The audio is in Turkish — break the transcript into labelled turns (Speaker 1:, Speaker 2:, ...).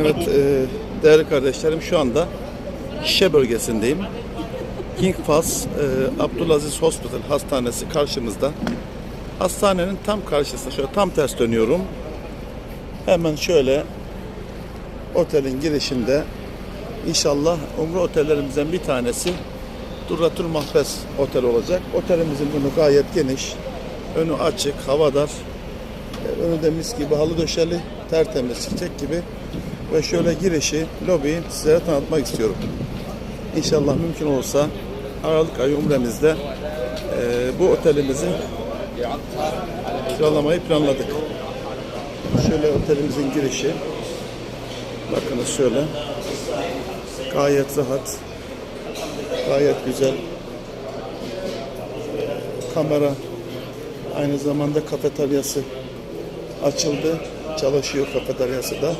Speaker 1: Evet, e, değerli kardeşlerim şu anda Şişe bölgesindeyim. King Fahd e, Abdülaziz Hospital Hastanesi karşımızda. Hastanenin tam karşısında şöyle tam ters dönüyorum. Hemen şöyle otelin girişinde inşallah umre otellerimizden bir tanesi Durratul Mahfez Otel olacak. Otelimizin önü gayet geniş. Önü açık, havadar. E, Önü de mis gibi halı döşeli, tertemiz, çiçek gibi. Ve şöyle girişi, lobiyi sizlere tanıtmak istiyorum. İnşallah mümkün olsa Aralık ayı umremizde e, bu otelimizi kiralamayı planladık. Şöyle otelimizin girişi. Bakınız şöyle. Gayet rahat. Gayet güzel. Kamera aynı zamanda kafeteryası açıldı. Çalışıyor kafeteryası da.